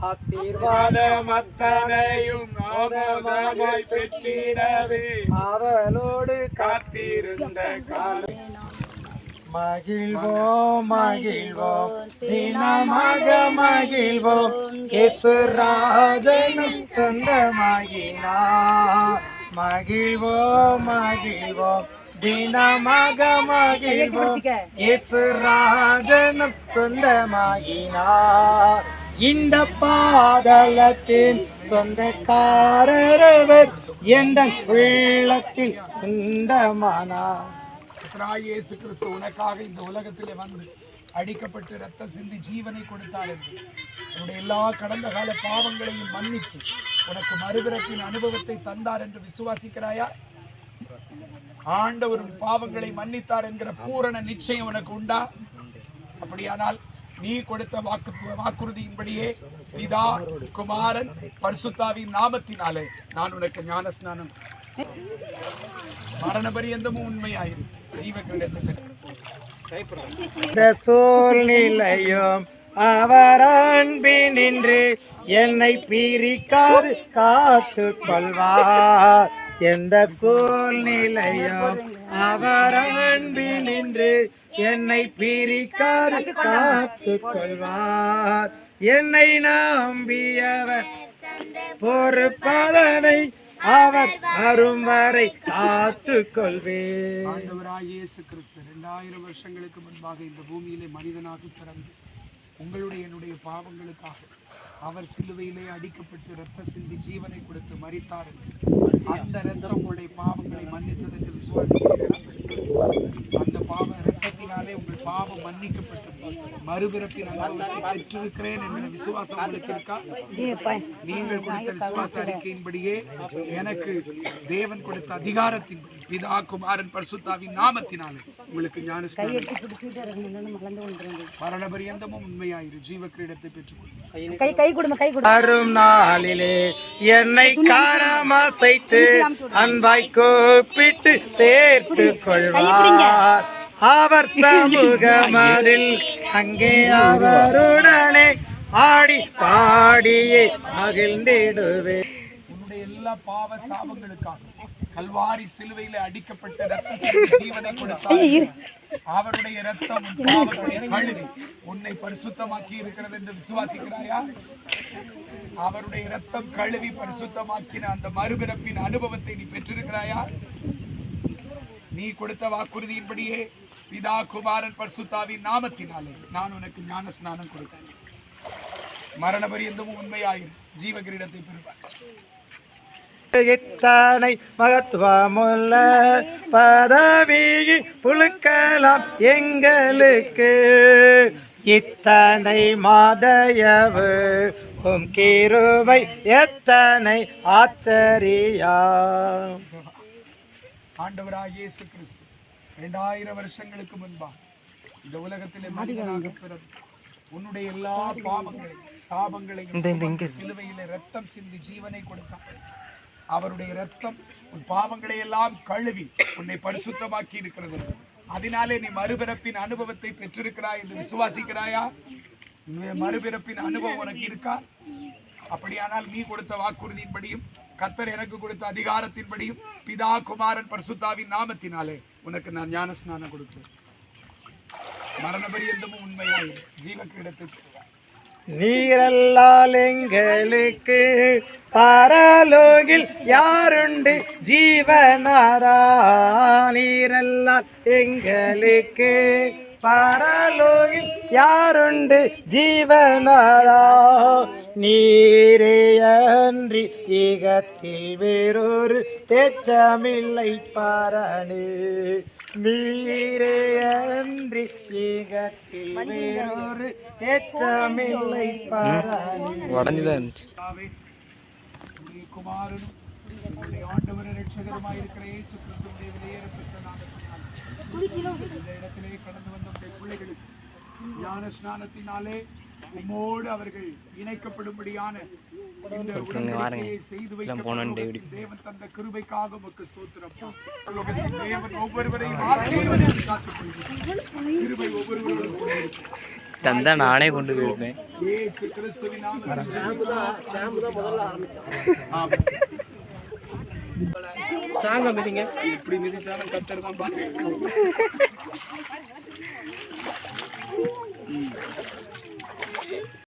ஆசீர்வாதம் அத்தனையும் ஆதமாய் பெற்றிடவே. அவளோடு காத்திருந்த காலம். மகிழ்வோம் மகிழ்வோம். தினமாக மகிழ்வோம். இயேசுராஜனும் சொந்தமாகினார் மகிழ்வோம் மகிழ்வோம். தினமாக மகிழ்வோம் இயேசுராஜனும் சொந்தமாகினார் இந்த பாதலத்தின் சொந்தக்காரரவர் எந்த உள்ளத்தில் சொந்தமானார். இயேசு கிறிஸ்து உனக்காக இந்த உலகத்திலே வந்து அடிக்கப்பட்டு ரத்த சிந்தி ஜீவனை கொடுத்தார் என்று. உன்னுடைய எல்லா கடந்த கால பாவங்களையும் மன்னித்து உனக்கு மறுபிறப்பின் அனுபவத்தை தந்தார் என்று விசுவாசிக்கிறாயா? ஆண்டவர் பாவங்களை மன்னித்தார் என்கிற பூரண நிச்சயம் உனக்கு உண்டா? அப்படியானால் நீ கொடுத்த வாக்கு வாக்குறுதியின்படியே பிதா குமாரன் பரிசுத்தாவின் நாமத்தினாலே நான் உனக்கு ஞான ஸ்நானம் மரண பரியந்தமும் உண்மையாயிரு. ஜீவகிரீடத்தில் சூழ்நிலையும் அவர் அன்பினின்று என்னை பிரிக்காது காத்து கொள்வார். எந்த சூழ்நிலையும் அவர் அன்பில் நின்று என்னை பிரிக்காது காத்து கொள்வார். என்னை நம்பியவர் பொறுப்பதனை அவர் அரும் வரை காத்து கொள்வேன். ஆண்டவராய் கிறிஸ்து இரண்டாயிரம் வருஷங்களுக்கு முன்பாக இந்த பூமியிலே மனிதனாக பிறந்து உங்களுடைய என்னுடைய பாவங்களுக்காக அவர் சிலுவையிலே அடிக்கப்பட்டு ரத்த சிந்தி ஜீவனை கொடுத்து மறித்தார் என்று. அந்த ரத்தம் உங்களுடைய பாவங்களை மன்னித்தது என்று விசுவாசிக்கிறீர்களா? அந்த பாவ ரத்தத்தினாலே உங்கள் பாவம் மன்னிக்கப்பட்டு மறுபிறப்பின் பெற்றிருக்கிறேன் என்ற விசுவாசம் உங்களுக்கு இருக்கா? நீங்கள் கொடுத்த விசுவாச அறிக்கையின்படியே எனக்கு தேவன் கொடுத்த அதிகாரத்தின் பிதா குமாரன் பரிசுத்தாவின் நாமத்தினாலே உங்களுக்கு மரணபரியந்தமும் உண்மையாயிரு. ஜீவ கிரீடத்தை பெற்றுக்கொள்ளும் கை கை கொடுங்க நாளிலே என்னை காரமசைத்து அன்பாய் கூப்பிட்டு சேர்த்து கொள்வார். அவர் சமூகமதில் அங்கே அவருடனே ஆடி பாடியே மகிழ்ந்திடுவே உன்னுடைய எல்லா பாவ சாபங்களுக்காக கல்வாரி சிலுவையில அடிக்கப்பட்ட ரத்த சிந்தி ஜீவனை கொடுத்தார் அவருடைய ரத்தம் கழுவி. உன்னை பரிசுத்தமாக்கி இருக்கிறது என்று விசுவாசிக்கிறாயா? அவருடைய ரத்தம் கழுவி பரிசுத்தமாக்கின அந்த மறுபிறப்பின் அனுபவத்தை நீ பெற்றிருக்கிறாயா? நீ கொடுத்த வாக்குறுதியின்படியே பிதா குமாரன் பரிசுத்தாவின் நாமத்தினாலே நான் உனக்கு ஞான ஸ்நானம் கொடுக்கிறேன் மரண பரியந்தமும் உண்மையாயிரு. ஜீவ கிரீடத்தை பெறுவார் இத்தனை மகத்துவமுள்ள பதவி புழுக்கலாம் எங்களுக்கு. இத்தனை மாதயவு உம் கிருபை எத்தனை ஆச்சரியா. ஆண்டவராக இயேசு கிறிஸ்து இரண்டாயிரம் வருஷங்களுக்கு முன்பாக இந்த உலகத்திலே மனிதனாக பிறந்து உன்னுடைய எல்லா பாவங்களையும் சாபங்களையும் சிலுவையிலே ரத்தம் சிந்தி ஜீவனை கொடுத்தார் அவருடைய ரத்தம் உன் பாவங்களை எல்லாம் கழுவி உன்னை பரிசுத்தமாக்கி இருக்கிறது. அதனாலே நீ மறுபிறப்பின் அனுபவத்தை பெற்றிருக்கிறாய் என்று விசுவாசிக்கிறாயா? மறுபிறப்பின் அனுபவம் உனக்கு இருக்கா? அப்படியானால் நீ கொடுத்த வாக்குறுதியின்படியும் கத்தர் எனக்கு கொடுத்த அதிகாரத்தின்படியும் பிதா குமாரன் பரிசுத்தாவின் நாமத்தினாலே உனக்கு நான் ஞான ஸ்நானம் கொடுக்கிறேன் மரண உண்மையாக உண்மையாய் நீரல்லால் எங்களுக்கு பரலோகில் யாருண்டு ஜீவனாரா நீரல்லால் எங்களுக்கு பரலோகில் யாருண்டு ஜீவனாரா? நீரே அன்றி ஈகத்தில் வேறொரு தேற்றமில்லை பாரணி. நீரே அன்றி கர்த்தாவே, உம்முடைய குமாரனும் ஆண்டவர் ரட்சகருமாய் இருக்கிற இயேசு கிறிஸ்துவின் விலையேறப்பெற்ற நாமத்தினால் இந்த இடத்திலே கடந்து வந்த உம்முடைய பிள்ளைகளுக்கு ஞான ஸ்நானத்தினாலே உம்மோடு அவர்கள் இணைக்கப்படும்படியான தந்தா நானே கொண்டு போயிருப்பேன். ஸ்ட்ராங்கா மிதிங்க. இப்படி மிதிச்சாலும் கத்தர்